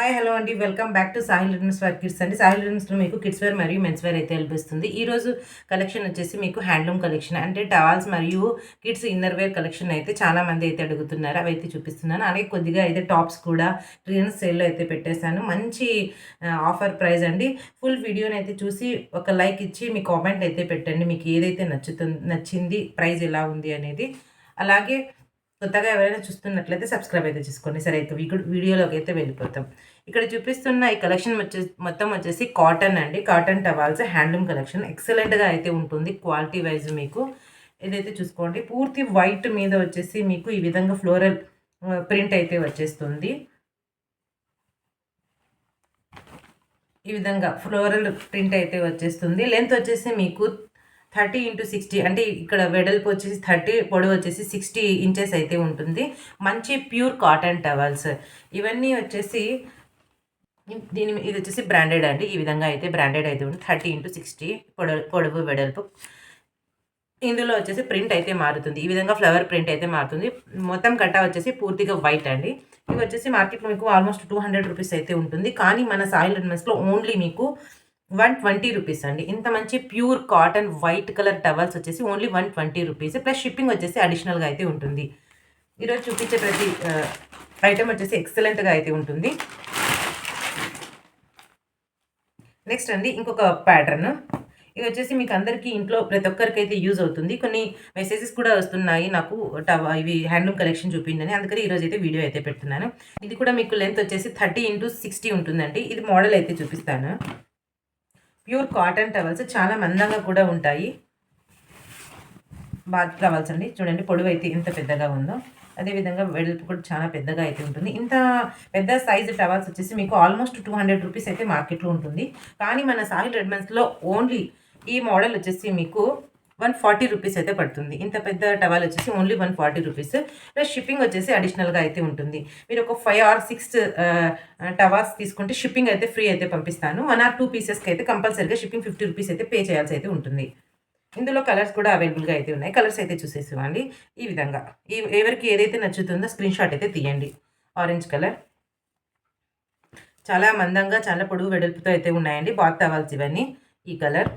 Hi hello అండి. Welcome back to Sahil rims wear kids అండి. సాహిల్ రిమ్స్లో మీకు కిడ్స్ వేర్ మరియు మెన్స్ వేర్ అయితే లభిస్తుంది. ఈ రోజు కలెక్షన్ వచ్చేసి మీకు హ్యాండ్లూమ్ కలెక్షన్ అంటే టవాల్స్ మరియు కిడ్స్ ఇన్నర్ వేర్ కలెక్షన్ అయితే చాలా మంది అయితే అడుగుతున్నారు. అవి అయితే చూపిస్తున్నాను. అలాగే కొద్దిగా అయితే టాప్స్ కూడా ట్రీన్స్ సేల్లో అయితే పెట్టేశాను. మంచి ఆఫర్ ప్రైస్ అండి. ఫుల్ వీడియోని అయితే చూసి ఒక లైక్ ఇచ్చి మీ కామెంట్ అయితే పెట్టండి. మీకు ఏదైతే నచ్చుతుంది నచ్చింది ప్రైస్ ఎలా ఉంది అనేది. అలాగే కొత్తగా ఎవరైనా చూస్తున్నట్లయితే సబ్స్క్రైబ్ అయితే చేసుకోండి. సరే అయితే వీడియోలోకి అయితే వెళ్ళిపోతాం. ఇక్కడ చూపిస్తున్న ఈ కలెక్షన్ వచ్చేసి మొత్తం వచ్చేసి కాటన్ అండి. Cotton towels handloom collection. ఎక్సలెంట్గా అయితే ఉంటుంది క్వాలిటీ వైజ్ మీకు. ఏదైతే చూసుకోండి. పూర్తి వైట్ మీద వచ్చేసి మీకు ఈ విధంగా ఫ్లోరల్ ప్రింట్ అయితే వచ్చేస్తుంది. ఈ విధంగా ఫ్లోరల్ ప్రింట్ అయితే వచ్చేస్తుంది. లెంత్ వచ్చేసి మీకు థర్టీ ఇంటూ సిక్స్టీ అంటే ఇక్కడ వెడల్పు వచ్చేసి థర్టీ పొడవు వచ్చేసి సిక్స్టీ ఇంచెస్ అయితే ఉంటుంది. మంచి ప్యూర్ కాటన్ టవల్స్. ఇవన్నీ వచ్చేసి దీని ఇది వచ్చేసి బ్రాండెడ్ అండి. ఈ విధంగా అయితే బ్రాండెడ్ అయితే ఉంది. థర్టీ ఇంటూ సిక్స్టీ పొడవు పొడవు వెడల్పు. ఇందులో వచ్చేసి ప్రింట్ అయితే మారుతుంది. ఈ విధంగా ఫ్లవర్ ప్రింట్ అయితే మారుతుంది. మొత్తం కట్ట వచ్చేసి పూర్తిగా వైట్ అండి. ఇవి వచ్చేసి మార్కెట్లో మీకు ఆల్మోస్ట్ టూ హండ్రెడ్ రూపీస్ అయితే ఉంటుంది. కానీ మన సాయిల్ రెడ్మెన్స్లో ఓన్లీ మీకు వన్ ట్వంటీ రూపీస్ అండి. ఇంత మంచి pure cotton white colour towels వచ్చేసి only one twenty rupees. Plus shipping వచ్చేసి అడిషనల్గా అయితే ఉంటుంది. ఈరోజు చూపించే ప్రతి ఐటమ్ వచ్చేసి ఎక్సలెంట్గా అయితే ఉంటుంది. నెక్స్ట్ అండి ఇంకొక ప్యాటర్న్. ఇది వచ్చేసి మీకు అందరికీ ఇంట్లో ప్రతి ఒక్కరికి అయితే యూజ్ అవుతుంది. కొన్ని మెసేజెస్ కూడా వస్తున్నాయి. నాకు టవ ఇవి హ్యాండ్లూమ్ కలెక్షన్ చూపించండి. అందుకని ఈరోజు అయితే వీడియో అయితే పెడుతున్నాను. ఇది కూడా మీకు లెంత్ వచ్చేసి థర్టీ ఇంటూ సిక్స్టీ ఉంటుందండి. ఇది మోడల్ అయితే చూపిస్తాను. ప్యూర్ కాటన్ టవల్స్ చాలా మందంగా కూడా ఉంటాయి. బాత్ టవల్స్ అండి చూడండి పొడవు అయితే ఎంత పెద్దగా ఉందో. అదేవిధంగా వెడల్పు కూడా చాలా పెద్దగా అయితే ఉంటుంది. ఇంత పెద్ద సైజు టవల్స్ వచ్చేసి మీకు ఆల్మోస్ట్ టూ హండ్రెడ్ రూపీస్ అయితే మార్కెట్లో ఉంటుంది. కానీ మన సాహిల్ ట్రెడ్మెంట్స్లో ఓన్లీ ఈ మోడల్ వచ్చేసి మీకు వన్ ఫార్టీ రూపీస్ అయితే పడుతుంది. ఇంత పెద్ద టవల్ వచ్చేసి only one forty rupees. Plus shipping వచ్చేసి అడిషనల్గా అయితే ఉంటుంది. మీరు ఒక ఫైవ్ ఆర్ సిక్స్ టవాల్స్ తీసుకుంటే షిప్పింగ్ అయితే ఫ్రీ అయితే పంపిస్తాను. వన్ ఆర్ టూ పీసెస్కి అయితే కంపల్సరీగా షిప్పింగ్ ఫిఫ్టీ రూపీస్ అయితే పే చేయాల్సి అయితే ఉంటుంది. ఇందులో కలర్స్ కూడా అవైలబుల్గా అయితే ఉన్నాయి. కలర్స్ అయితే చూసేసేవాండి ఈ విధంగా. ఈ ఎవరికి ఏదైతే నచ్చుతుందో స్క్రీన్ షాట్ అయితే తీయండి. ఆరెంజ్ కలర్ చాలా మందంగా చాలా పొడుగు వెడల్పుతో అయితే ఉన్నాయండి. బాత్ టవల్స్ ఇవన్నీ. ఈ కలర్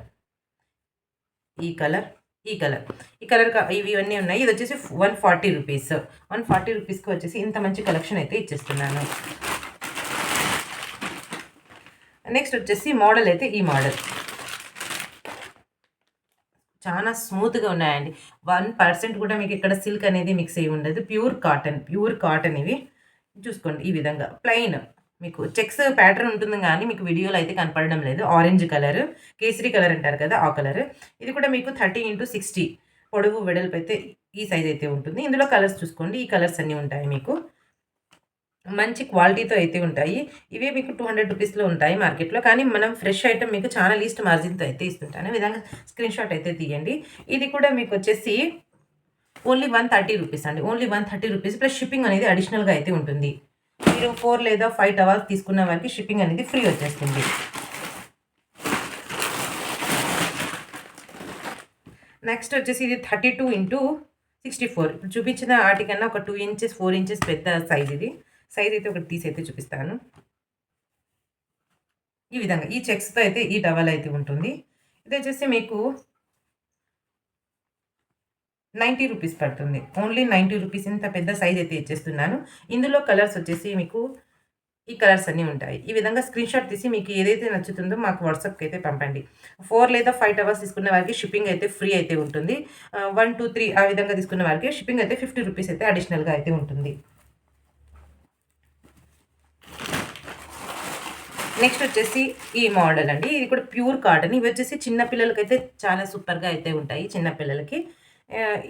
ఈ కలర్ ఈ కలర్. ఈ కలర్ ఇవి ఇవన్నీ ఉన్నాయి. ఇది వచ్చేసి one forty rupees. One forty రూపీస్కి వచ్చేసి ఇంత మంచి కలెక్షన్ అయితే ఇచ్చేస్తున్నాను. నెక్స్ట్ వచ్చేసి మోడల్ అయితే ఈ మోడల్. చాలా స్మూత్గా ఉన్నాయండి. వన్ పర్సెంట్ కూడా మీకు ఇక్కడ సిల్క్ అనేది మిక్స్ అయ్యి ఉండదు. ప్యూర్ కాటన్ ప్యూర్ కాటన్ ఇవి. చూసుకోండి ఈ విధంగా. ప్లెయిన్. మీకు చెక్స్ ప్యాటర్న్ ఉంటుంది కానీ మీకు వీడియోలో అయితే కనపడడం లేదు. ఆరెంజ్ కలర్ కేసరి కలర్ అంటారు కదా ఆ కలర్ ఇది కూడా మీకు థర్టీ ఇంటూ సిక్స్టీ పొడవు వెడల్పు అయితే ఈ సైజ్ అయితే ఉంటుంది. ఇందులో కలర్స్ చూసుకోండి. ఈ కలర్స్ అన్నీ ఉంటాయి మీకు. మంచి క్వాలిటీతో అయితే ఉంటాయి. ఇవే మీకు టూ హండ్రెడ్ రూపీస్లో ఉంటాయి మార్కెట్లో కానీ మనం ఫ్రెష్ ఐటమ్ మీకు చాలా లీస్ట్ మార్జిన్తో అయితే ఇస్తుంటాను. విధంగా స్క్రీన్ షాట్ అయితే తీయండి. ఇది కూడా మీకు వచ్చేసి ఓన్లీ వన్ థర్టీ రూపీస్ అండి. Only one thirty rupees plus shipping అనేది అడిషనల్గా అయితే ఉంటుంది. మీరు ఫోర్ లేదా ఫైవ్ టవర్స్ తీసుకున్న వారికి షిప్పింగ్ అనేది ఫ్రీ వచ్చేస్తుంది. నెక్స్ట్ వచ్చేసి ఇది thirty two into sixty four. చూపించిన వాటికన్నా ఒక టూ ఇంచెస్ ఫోర్ ఇంచెస్ పెద్ద సైజ్ ఇది. సైజ్ అయితే ఒకటి తీసి అయితే చూపిస్తాను. ఈ విధంగా ఈ చెక్స్తో అయితే ఈ టవల్ అయితే ఉంటుంది. ఇది వచ్చేసి మీకు నైంటీ రూపీస్ పడుతుంది. ఓన్లీ నైంటీ రూపీస్ ఇంత పెద్ద సైజ్ అయితే ఇచ్చేస్తున్నాను. ఇందులో కలర్స్ వచ్చేసి మీకు ఈ కలర్స్ అన్నీ ఉంటాయి. ఈ విధంగా స్క్రీన్ షాట్ తీసి మీకు ఏదైతే నచ్చుతుందో మాకు వాట్సాప్కి అయితే పంపండి. ఫోర్ లేదా ఫైవ్ అవర్స్ తీసుకున్న వారికి షిప్పింగ్ అయితే ఫ్రీ అయితే ఉంటుంది. వన్ టూ త్రీ ఆ విధంగా తీసుకున్న వారికి షిప్పింగ్ అయితే ఫిఫ్టీ రూపీస్ అయితే అడిషనల్గా అయితే ఉంటుంది. నెక్స్ట్ వచ్చేసి ఈ మోడల్ అండి. ఇది కూడా ప్యూర్ కాటన్ ఇవి వచ్చేసి చిన్న పిల్లలకైతే చాలా సూపర్గా అయితే ఉంటాయి. చిన్న పిల్లలకి.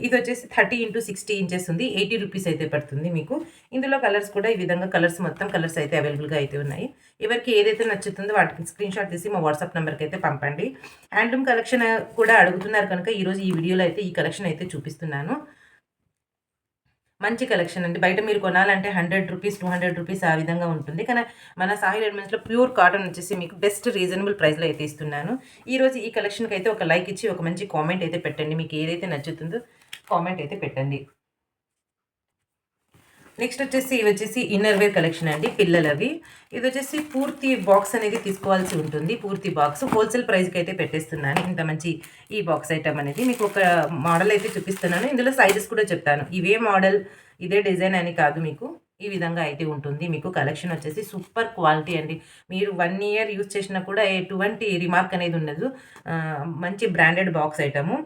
ఇది వచ్చేసి థర్టీ ఇంటూ సిక్స్టీ ఇంచెస్ ఉంది. ఎయిటీ రూపీస్ అయితే పడుతుంది మీకు. ఇందులో కలర్స్ కూడా ఈ విధంగా కలర్స్ మొత్తం కలర్స్ అయితే అవైలబుల్గా అయితే ఉన్నాయి. ఎవరికి ఏదైతే నచ్చుతుందో వాటికి స్క్రీన్ షాట్ తీసి మా వాట్సాప్ నెంబర్కి అయితే పంపండి. హ్యాండ్లూమ్ కలెక్షన్ కూడా అడుగుతున్నారు కనుక ఈరోజు ఈ వీడియోలో అయితే ఈ కలెక్షన్ అయితే చూపిస్తున్నాను. మంచి కలెక్షన్ అండి. బయట మీరు కొనాలంటే hundred rupees two hundred rupees ఆ విధంగా ఉంటుంది. కానీ మన సాహిల్ ఎలిమెంట్స్లో ప్యూర్ కాటన్ వచ్చేసి మీకు బెస్ట్ రీజనబుల్ ప్రైస్లో అయితే ఇస్తున్నాను. ఈరోజు ఈ కలెక్షన్కి అయితే ఒక లైక్ ఇచ్చి ఒక మంచి కామెంట్ అయితే పెట్టండి. మీకు ఏదైతే నచ్చుతుందో కామెంట్ అయితే పెట్టండి. నెక్స్ట్ వచ్చేసి ఇవి వచ్చేసి ఇన్నర్ వేర్ కలెక్షన్ అండి పిల్లలవి. ఇది వచ్చేసి పూర్తి బాక్స్ అనేది తీసుకోవాల్సి ఉంటుంది పూర్తి బాక్స్ హోల్సేల్ ప్రైస్కి అయితే పెట్టేస్తున్నాను ఇంత మంచి ఈ బాక్స్ ఐటమ్ అనేది. మీకు ఒక మోడల్ అయితే చూపిస్తున్నాను ఇందులో సైజెస్ కూడా చెప్తాను. ఇవే మోడల్ ఇదే డిజైన్ అని కాదు మీకు. ఈ విధంగా అయితే ఉంటుంది. మీకు కలెక్షన్ వచ్చేసి సూపర్ క్వాలిటీ అండి. మీరు వన్ ఇయర్ యూజ్ చేసినా కూడా ఎటువంటి రిమార్క్ అనేది ఉండదు. మంచి బ్రాండెడ్ బాక్స్ ఐటము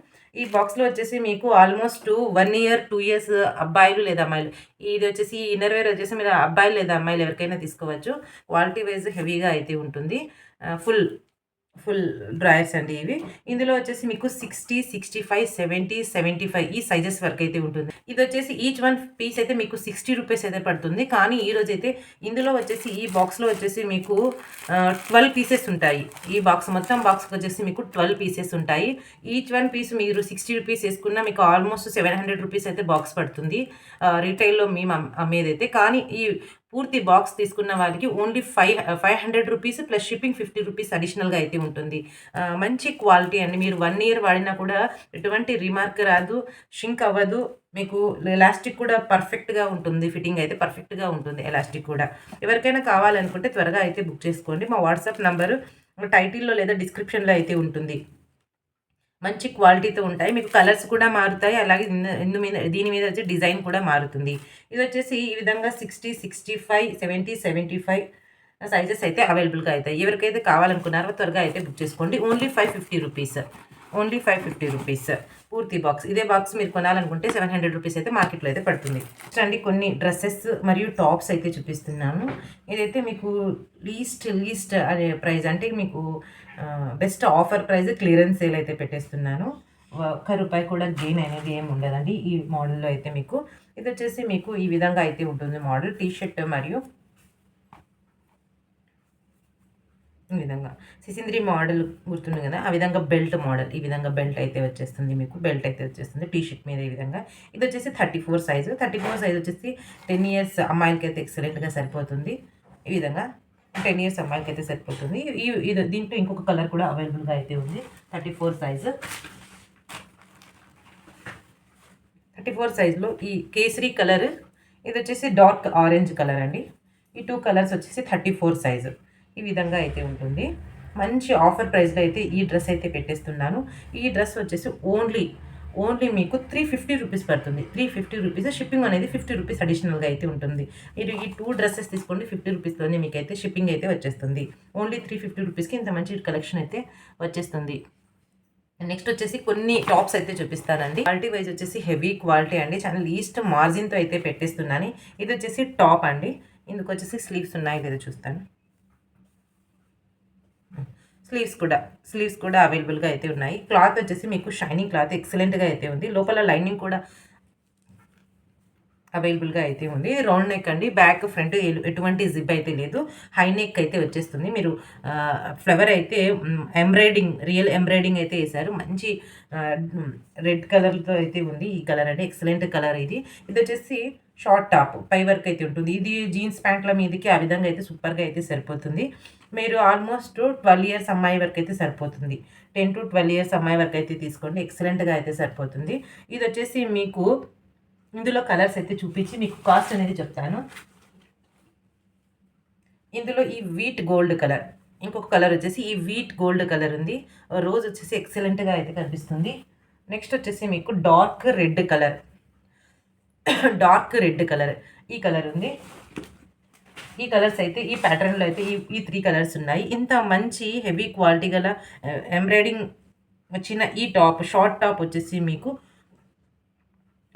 ఈ బాక్స్లో వచ్చేసి మీకు almost one year two years అబ్బాయిలు లేదా అమ్మాయిలు. ఇది వచ్చేసి ఇన్నర్ వేర్ వచ్చేసి మీరు అబ్బాయిలు లేదా అమ్మాయిలు ఎవరికైనా తీసుకోవచ్చు. క్వాలిటీ వైజ్ హెవీగా అయితే ఉంటుంది. Uh, ఫుల్ ఫుల్ డ్రాయర్స్ అండి ఇవి. ఇందులో వచ్చేసి మీకు sixty sixty five seventy seventy five ఈ సైజెస్ వరకు అయితే ఉంటుంది. ఇది వచ్చేసి ఈచ్ వన్ పీస్ అయితే మీకు సిక్స్టీ రూపీస్ అయితే పడుతుంది. కానీ ఈ రోజు అయితే ఇందులో వచ్చేసి ఈ బాక్స్లో వచ్చేసి మీకు ట్వెల్వ్ పీసెస్ ఉంటాయి. ఈ బాక్స్ మొత్తం బాక్స్కి వచ్చేసి మీకు ట్వెల్వ్ పీసెస్ ఉంటాయి. ఈచ్ వన్ పీస్ మీరు సిక్స్టీ రూపీస్ వేసుకున్నా మీకు ఆల్మోస్ట్ సెవెన్ హండ్రెడ్ రూపీస్ అయితే బాక్స్ పడుతుంది. రీటైల్లో మేము అమ్మేదైతే. కానీ ఈ పూర్తి బాక్స్ తీసుకున్న వారికి only five five hundred rupees plus shipping fifty rupees అడిషనల్గా అయితే ఉంటుంది. మంచి క్వాలిటీ అండి. మీరు వన్ ఇయర్ వాడినా కూడా ఎటువంటి రిమార్క్ రాదు షింక్ అవ్వదు. మీకు ఎలాస్టిక్ కూడా పర్ఫెక్ట్గా ఉంటుంది. ఫిట్టింగ్ అయితే పర్ఫెక్ట్గా ఉంటుంది ఎలాస్టిక్ కూడా. ఎవరికైనా కావాలనుకుంటే త్వరగా అయితే బుక్ చేసుకోండి. మా వాట్సాప్ నంబరు టైటిల్లో లేదా డిస్క్రిప్షన్లో అయితే ఉంటుంది. మంచి క్వాలిటీతో ఉంటాయి. మీకు కలర్స్ కూడా మారుతాయి. అలాగే ఇందు- మీద దీని మీద వచ్చి డిజైన్ కూడా మారుతుంది. ఇది వచ్చేసి ఈ విధంగా sixty sixty five seventy seventy five sizes అయితే అవైలబుల్గా అవుతాయి ఎవరికైతే కావాలనుకున్నారో త్వరగా అయితే బుక్ చేసుకోండి. Only five fifty rupees only five fifty rupees పూర్తి బాక్స్. ఇదే బాక్స్ మీరు కొనాలనుకుంటే సెవెన్ హండ్రెడ్ రూపీస్ అయితే మార్కెట్లో అయితే పడుతుంది. Next అండి కొన్ని డ్రెస్సెస్ మరియు టాప్స్ అయితే చూపిస్తున్నాను. ఇదైతే మీకు లీస్ట్ లీస్ట్ అనే ప్రైస్ అంటే మీకు best offer price clearance sale అయితే పెట్టేస్తున్నాను. ఒక్క రూపాయి కూడా గెయిన్ అనేది ఏమి ఉండదండి ఈ మోడల్లో అయితే మీకు. ఇది వచ్చేసి మీకు ఈ విధంగా అయితే ఉంటుంది మోడల్ టీ షర్ట్ మరియు ఈ విధంగా. సిసింద్రి మోడల్ గుర్తుంది కదా? ఆ విధంగా బెల్ట్ మోడల్ ఈ విధంగా బెల్ట్ అయితే వచ్చేస్తుంది మీకు. బెల్ట్ అయితే వచ్చేస్తుంది. టీ షర్ట్ మీద ఈ విధంగా. ఇది వచ్చేసి thirty four size. Thirty four size వచ్చేసి టెన్ ఇయర్స్ అమ్మాయిలకి అయితే ఎక్సలెంట్గా సరిపోతుంది. ఈ విధంగా టెన్ ఇయర్స్ అమ్మాయిలకి అయితే సరిపోతుంది. ఈ ఇది దీంట్లో ఇంకొక కలర్ కూడా అవైలబుల్గా అయితే ఉంది. Thirty four size. Thirty four సైజులో ఈ కేసరి కలర్. ఇది వచ్చేసి డార్క్ ఆరెంజ్ కలర్ అండి. ఈ టూ కలర్స్ వచ్చేసి థర్టీ ఫోర్ సైజు. ఈ విధంగా అయితే ఉంటుంది. మంచి ఆఫర్ ప్రైస్లో అయితే ఈ డ్రెస్ అయితే పెట్టేస్తున్నాను. ఈ డ్రెస్ వచ్చేసి ఓన్లీ ఓన్లీ మీకు త్రీ ఫిఫ్టీ రూపీస్ పడుతుంది. త్రీ ఫిఫ్టీ రూపీస్ షిప్పింగ్ అనేది ఫిఫ్టీ రూపీస్ అడిషనల్గా అయితే ఉంటుంది. మీరు ఈ టూ డ్రెస్సెస్ తీసుకోండి ఫిఫ్టీ రూపీస్లోనే మీకు అయితే షిప్పింగ్ అయితే వచ్చేస్తుంది. ఓన్లీ త్రీ ఫిఫ్టీ రూపీస్కి ఇంత మంచి కలెక్షన్ అయితే వచ్చేస్తుంది. నెక్స్ట్ వచ్చేసి కొన్ని టాప్స్ అయితే చూపిస్తానండి. క్వాలిటీ వైజ్ వచ్చేసి హెవీ క్వాలిటీ అండి. చాలా లీస్ట్ మార్జిన్తో అయితే పెట్టేస్తున్నాను. ఇది వచ్చేసి టాప్ అండి. ఇందుకు వచ్చేసి స్లీవ్స్ ఉన్నాయి లేదా చూస్తాను. స్లీవ్స్ కూడా స్లీవ్స్ కూడా అవైలబుల్గా అయితే ఉన్నాయి. క్లాత్ వచ్చేసి మీకు షైనింగ్ క్లాత్ ఎక్సలెంట్గా అయితే ఉంది. లోపల లైనింగ్ కూడా అవైలబుల్గా అయితే ఉంది. రౌండ్ నెక్ అండి. బ్యాక్ ఫ్రంట్ ఎటువంటి జిప్ అయితే లేదు. హై నెక్ అయితే వచ్చేస్తుంది. మీరు ఫ్లవర్ అయితే ఎంబ్రాయిడింగ్ రియల్ ఎంబ్రాయిడింగ్ అయితే వేశారు. మంచి రెడ్ కలర్తో అయితే ఉంది. ఈ కలర్ అంటే ఎక్సలెంట్ కలర్ ఇది. ఇది వచ్చేసి షార్ట్ టాప్ పై వరకు అయితే ఉంటుంది. ఇది జీన్స్ ప్యాంట్ల మీదకి ఆ విధంగా అయితే సూపర్గా అయితే సరిపోతుంది. మీరు ఆల్మోస్ట్ ట్వెల్వ్ ఇయర్స్ అమ్మాయి వరకు అయితే సరిపోతుంది. టెన్ టు ట్వెల్వ్ ఇయర్స్ అమ్మాయి వరకు అయితే తీసుకోండి. ఎక్సలెంట్గా అయితే సరిపోతుంది. ఇది వచ్చేసి మీకు ఇందులో కలర్స్ అయితే చూపించి మీకు కాస్ట్ అనేది చెప్తాను. ఇందులో ఈ వీట్ గోల్డ్ కలర్ ఇంకొక కలర్ వచ్చేసి ఈ వీట్ గోల్డ్ కలర్ ఉంది. రోజ్ వచ్చేసి ఎక్సలెంట్గా అయితే కనిపిస్తుంది. నెక్స్ట్ వచ్చేసి మీకు dark red colour dark red colour. ఈ కలర్ ఉంది. ఈ కలర్స్ అయితే ఈ ప్యాటర్న్లో అయితే ఈ ఈ త్రీ కలర్స్ ఉన్నాయి. ఇంత మంచి హెవీ క్వాలిటీ గల ఎంబ్రాయిడింగ్ వచ్చిన ఈ టాప్ షార్ట్ టాప్ వచ్చేసి మీకు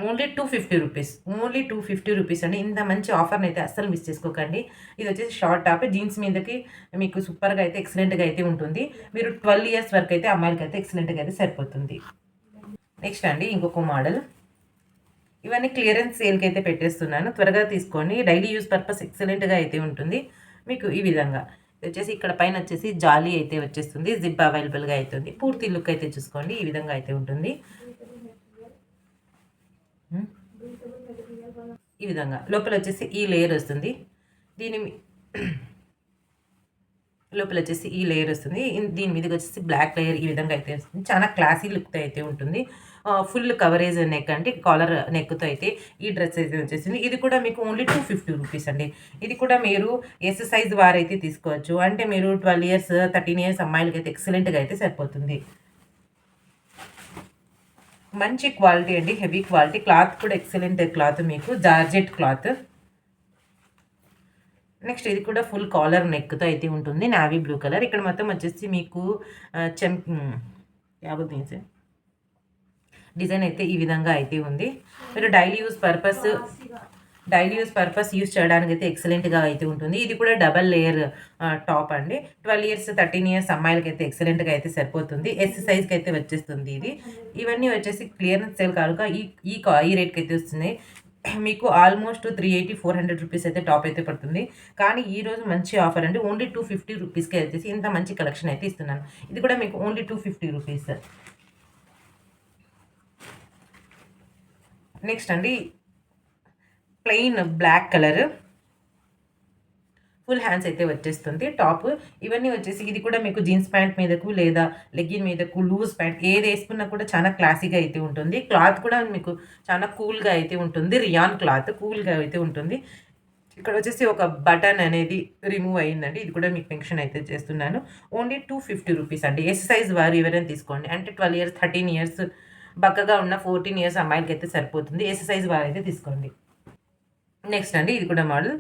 only two fifty rupees. Only two fifty rupees అండి. ఇంత మంచి ఆఫర్ని అయితే అస్సలు మిస్ చేసుకోకండి. ఇది వచ్చేసి షార్ట్ టాప్. జీన్స్ మీదకి మీకు సూపర్గా అయితే ఎక్సలెంట్గా అయితే ఉంటుంది. మీరు ట్వెల్వ్ ఇయర్స్ వరకు అయితే అమ్మాయిలకి అయితే ఎక్సలెంట్గా అయితే సరిపోతుంది. నెక్స్ట్ అండి ఇంకొక మోడల్. ఇవన్నీ క్లియరెన్స్ సేల్కి అయితే పెట్టేస్తున్నాను. త్వరగా తీసుకోండి. డైలీ యూస్ పర్పస్ ఎక్సలెంట్గా అయితే ఉంటుంది మీకు ఈ విధంగా. వచ్చేసి ఇక్కడ పైన వచ్చేసి జాలీ అయితే వచ్చేస్తుంది. జిప్ అవైలబుల్గా అవుతుంది పూర్తి లుక్ అయితే చూసుకోండి. ఈ విధంగా అయితే ఉంటుంది. ఈ విధంగా. లోపల వచ్చేసి ఈ లేయర్ వస్తుంది. దీని లోపల వచ్చేసి ఈ లేయర్ వస్తుంది. దీని మీదకి వచ్చేసి బ్లాక్ లేయర్ ఈ విధంగా అయితే వస్తుంది. చాలా క్లాసీ లుక్తో అయితే ఉంటుంది. ఫుల్ కవరేజ్ నెక్ అంటే కాలర్ నెక్తో అయితే ఈ డ్రెస్ అయితే వచ్చేసింది. ఇది కూడా మీకు ఓన్లీ టూ ఫిఫ్టీ రూపీస్ అండి. ఇది కూడా మీరు ఎస్ సైజ్ వారైతే తీసుకోవచ్చు. అంటే మీరు ట్వెల్వ్ ఇయర్స్ థర్టీన్ ఇయర్స్ అమ్మాయిలకి అయితే ఎక్సలెంట్గా అయితే సరిపోతుంది. మంచి క్వాలిటీ అండి. హెవీ క్వాలిటీ క్లాత్ కూడా ఎక్సలెంట్ క్లాత్ మీకు. జార్జెట్ క్లాత్ నెక్స్ట్ ఇది కూడా ఫుల్ కాలర్ నెక్తో అయితే ఉంటుంది. Navy blue colour. ఇక్కడ మొత్తం వచ్చేసి మీకు చెం యాభై తీసే డిజైన్ అయితే ఈ విధంగా అయితే ఉంది. మీరు daily use purpose daily use purpose use చేయడానికి అయితే ఎక్సలెంట్గా అయితే ఉంటుంది. ఇది కూడా డబల్ లేయర్ టాప్ అండి. ట్వెల్వ్ ఇయర్స్ థర్టీన్ ఇయర్స్ అమ్మాయిలకి అయితే ఎక్సలెంట్గా అయితే సరిపోతుంది. ఎస్ సైజ్కి అయితే వచ్చేస్తుంది ఇది. ఇవన్నీ వచ్చేసి క్లియరెన్స్ సేల్ కానుక ఈ ఈ ఈ రేట్కి అయితే వస్తుంది మీకు almost three eighty four hundred rupees అయితే టాప్ అయితే పడుతుంది. కానీ ఈ రోజు మంచి ఆఫర్ అండి. ఓన్లీ టూ ఫిఫ్టీ రూపీస్కి వచ్చేసి ఇంత మంచి కలెక్షన్ అయితే ఇస్తున్నాను. ఇది కూడా మీకు only two fifty rupees next అండి plain black colour full hands అయితే వచ్చేస్తుంది. టాప్ ఇవన్నీ వచ్చేసి ఇది కూడా మీకు జీన్స్ ప్యాంట్ మీదకు లేదా లెగ్గిన్ మీదకు లూజ్ ప్యాంట్ ఏది వేసుకున్నా కూడా చాలా క్లాసీగా అయితే ఉంటుంది. క్లాత్ కూడా మీకు చాలా కూల్గా అయితే ఉంటుంది. రియాన్ క్లాత్ కూల్గా అయితే ఉంటుంది. ఇక్కడ వచ్చేసి ఒక బటన్ అనేది రిమూవ్ అయ్యిందండి ఇది కూడా మీకు మెన్షన్ అయితే చేస్తున్నాను. ఓన్లీ టూ ఫిఫ్టీ రూపీస్ అండి. ఎస్ సైజ్ వారు ఎవరైనా తీసుకోండి. అంటే ట్వెల్వ్ ఇయర్స్ థర్టీన్ ఇయర్స్ బక్కగా ఉన్న ఫోర్టీన్ ఇయర్స్ అమ్మాయిలకి అయితే సరిపోతుంది. ఎస్ సైజ్ వారు అయితే తీసుకోండి. నెక్స్ట్ అండి ఇది కూడా మోడల్.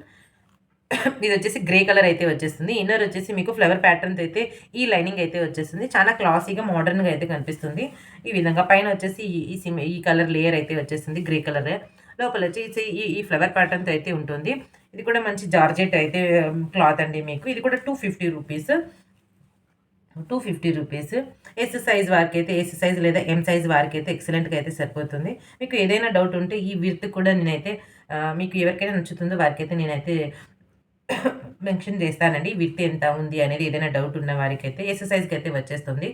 ఇది వచ్చేసి గ్రే కలర్ అయితే వచ్చేస్తుంది. ఇన్నర్ వచ్చేసి మీకు ఫ్లవర్ ప్యాటర్న్ అయితే ఈ లైనింగ్ అయితే వచ్చేస్తుంది. చాలా క్లాసీగా మోడర్న్గా అయితే కనిపిస్తుంది. ఈ విధంగా పైన వచ్చేసి ఈ సిమ్ ఈ కలర్ లేయర్ అయితే వచ్చేస్తుంది గ్రే కలర్. లోపల వచ్చేసి ఈ ఈ ఫ్లవర్ ప్యాటర్న్తో అయితే ఉంటుంది. ఇది కూడా మంచి జార్జెట్ అయితే క్లాత్ అండి మీకు. ఇది కూడా two fifty rupees. Two fifty rupees. S size వారికి అయితే ఎస్ సైజ్ లేదా ఎం సైజ్ వారికి అయితే ఎక్సలెంట్గా అయితే సరిపోతుంది. మీకు ఏదైనా డౌట్ ఉంటే ఈ విర్త్ కూడా నేనైతే మీకు ఎవరికైనా నచ్చుతుందో వారికైతే నేనైతే మెన్షన్ చేస్తానండి విత్ ఎంత ఉంది అనేది ఏదైనా డౌట్ ఉన్న వారికి అయితే ఎక్సర్సైజ్కి అయితే వచ్చేస్తుంది.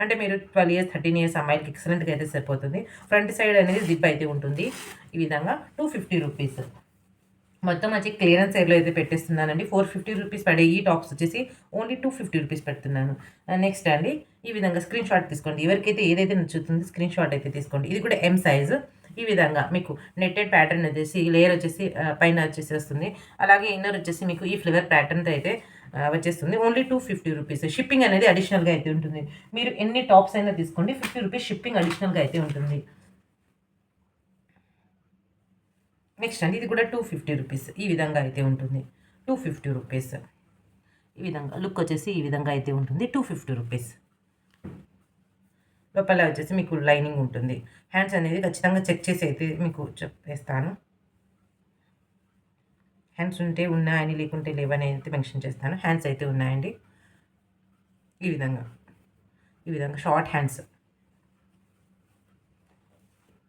అంటే మీరు ట్వెల్వ్ ఇయర్స్ థర్టీన్ ఇయర్స్ అమ్మాయిలకి ఎక్సలెంట్గా అయితే సరిపోతుంది. ఫ్రంట్ సైడ్ అనేది జిప్ అయితే ఉంటుంది. ఈ విధంగా టూ ఫిఫ్టీ రూపీస్ మొత్తం వచ్చి క్లియరెన్స్ సైడ్లో అయితే పెట్టేస్తున్నానండి. ఫోర్ ఫిఫ్టీ రూపీస్ పడే ఈ టాప్స్ వచ్చేసి ఓన్లీ టూ ఫిఫ్టీ రూపీస్ పెడుతున్నాను. Uh, నెక్స్ట్ అండి ఈ విధంగా స్క్రీన్ షాట్ తీసుకోండి. ఎవరికైతే ఏదైతే నచ్చుతుంది స్క్రీన్ షాట్ అయితే తీసుకోండి. ఇది కూడా ఎం సైజు ఈ విధంగా మీకు నెట్టెడ్ ప్యాటర్న్ వచ్చేసి లేయర్ వచ్చేసి పైన వచ్చేసి వస్తుంది. అలాగే ఇన్నర్ వచ్చేసి మీకు ఈ ఫ్లేవర్ ప్యాటర్న్తో అయితే వచ్చేస్తుంది. Only two fifty rupees. Shipping అనేది అడిషనల్గా అయితే ఉంటుంది. మీరు ఎన్ని టాప్స్ అయినా తీసుకోండి ఫిఫ్టీ రూపీస్ షిప్పింగ్ అడిషనల్గా అయితే ఉంటుంది. నెక్స్ట్ అండి ఇది కూడా టూ ఫిఫ్టీ రూపీస్. ఈ విధంగా అయితే ఉంటుంది. Two fifty rupees. ఈ విధంగా లుక్ వచ్చేసి ఈ విధంగా అయితే ఉంటుంది. Two fifty rupees. లోపల వచ్చేసి మీకు లైనింగ్ ఉంటుంది. హ్యాండ్స్ అనేది ఖచ్చితంగా చెక్ చేసి అయితే మీకు చెప్పేస్తాను. హ్యాండ్స్ ఉంటే ఉన్నాయని లేకుంటే లేవని అయితే మెన్షన్ చేస్తాను. హ్యాండ్స్ అయితే ఉన్నాయండి. ఈ విధంగా. ఈ విధంగా షార్ట్ హ్యాండ్స్.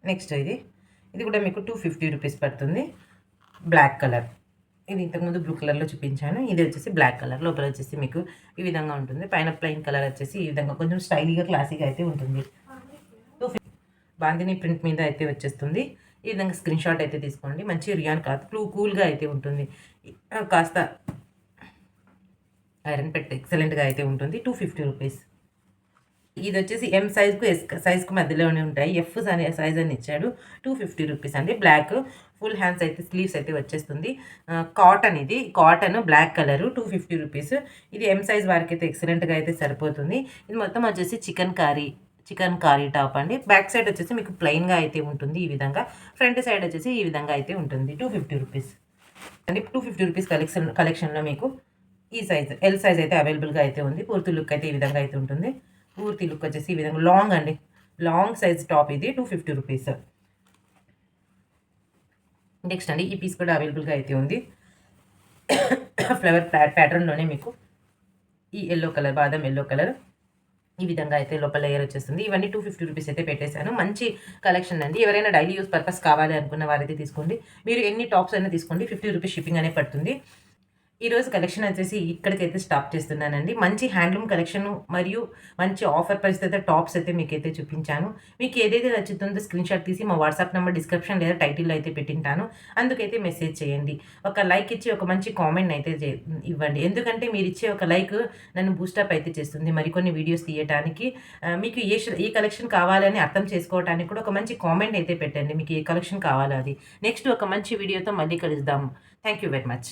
నెక్స్ట్ ఇది. ఇది కూడా మీకు టూ ఫిఫ్టీ రూపీస్ పడుతుంది. Black colour. ఇది ఇంతకుముందు బ్లూ కలర్లో చూపించాను. ఇది వచ్చేసి బ్లాక్ కలర్ లోపల వచ్చేసి మీకు ఈ విధంగా ఉంటుంది. పైన ప్లెయిన్ కలర్ వచ్చేసి ఈ విధంగా కొంచెం స్టైలీగా క్లాసీగా అయితే ఉంటుంది. టూ బాందిని ప్రింట్ మీద అయితే వచ్చేస్తుంది. ఈ విధంగా స్క్రీన్ షాట్ అయితే తీసుకోండి. మంచి రియాన్ క్లాత్ క్లూ కూల్గా అయితే ఉంటుంది. కాస్త ఐరన్ పెట్టి ఎక్సలెంట్గా అయితే ఉంటుంది. టూ ఫిఫ్టీ రూపీస్ ఇది వచ్చేసి ఎం సైజ్కు ఎస్ సైజ్కు మధ్యలోనే ఉంటాయి. ఎఫ్ అనే సైజ్ అని ఇచ్చాడు. టూ ఫిఫ్టీ రూపీస్ అండి. బ్లాక్ ఫుల్ హ్యాండ్స్ అయితే స్లీవ్స్ అయితే వచ్చేస్తుంది. కాటన్ ఇది. Cotton black colour two fifty rupees ఇది ఎం సైజ్ వారికి అయితే ఎక్సలెంట్గా అయితే సరిపోతుంది. ఇది మొత్తం వచ్చేసి chicken curry chicken curry top అండి. బ్యాక్ సైడ్ వచ్చేసి మీకు ప్లెయిన్గా అయితే ఉంటుంది ఈ విధంగా. ఫ్రంట్ సైడ్ వచ్చేసి ఈ విధంగా అయితే ఉంటుంది. టూ ఫిఫ్టీ రూపీస్ అండి టూ ఫిఫ్టీ రూపీస్ కలెక్షన్ కలెక్షన్లో మీకు ఈ సైజ్ ఎల్ సైజ్ అయితే అవైలబుల్గా అయితే ఉంది. పూర్తి లుక్ అయితే ఈ విధంగా అయితే ఉంటుంది. పూర్తి లుక్ వచ్చేసి ఈ విధంగా. లాంగ్ అండి. లాంగ్ సైజ్ టాప్ ఇది టూ ఫిఫ్టీ రూపీస్ నెక్స్ట్ అండి ఈ పీస్ కూడా అవైలబుల్గా అయితే ఉంది. ఫ్లవర్ ప్యాటర్న్లోనే మీకు ఈ ఎల్లో కలర్ బాదం ఎల్లో కలర్ ఈ విధంగా అయితే లోపల లేయర్ వచ్చేస్తుంది. ఇవన్నీ టూ ఫిఫ్టీ రూపీస్ అయితే పెట్టేశాను. మంచి కలెక్షన్ అండి. ఎవరైనా డైలీ యూస్ పర్పస్ కావాలి అనుకున్న వారైతే తీసుకోండి. మీరు ఎన్ని టాప్స్ అయినా తీసుకోండి. ఫిఫ్టీ రూపీస్ షిప్పింగ్ అనేది పడుతుంది. ఈరోజు కలెక్షన్ వచ్చేసి ఇక్కడికైతే స్టాప్ చేస్తున్నానండి. మంచి హ్యాండ్లూమ్ కలెక్షన్ మరియు మంచి ఆఫర్ ప్రైస్ అయితే టాప్స్ అయితే మీకైతే చూపించాను. మీకు ఏదైతే నచ్చుతుందో స్క్రీన్ షాట్ తీసి మా వాట్సాప్ నెంబర్ డిస్క్రిప్షన్ లేదా టైటిల్లో అయితే పెట్టింటాను. అందుకైతే మెసేజ్ చేయండి. ఒక లైక్ ఇచ్చి ఒక మంచి కామెంట్ అయితే ఇవ్వండి. ఎందుకంటే మీరు ఇచ్చే ఒక లైక్ నన్ను బూస్టప్ అయితే చేస్తుంది మరికొన్ని వీడియోస్ తీయటానికి. మీకు ఏ ఏ కలెక్షన్ కావాలని అర్థం చేసుకోవడానికి కూడా ఒక మంచి కామెంట్ అయితే పెట్టండి. మీకు ఏ కలెక్షన్ కావాలో అది. నెక్స్ట్ ఒక మంచి వీడియోతో మళ్ళీ కలుద్దాం. Thank you very much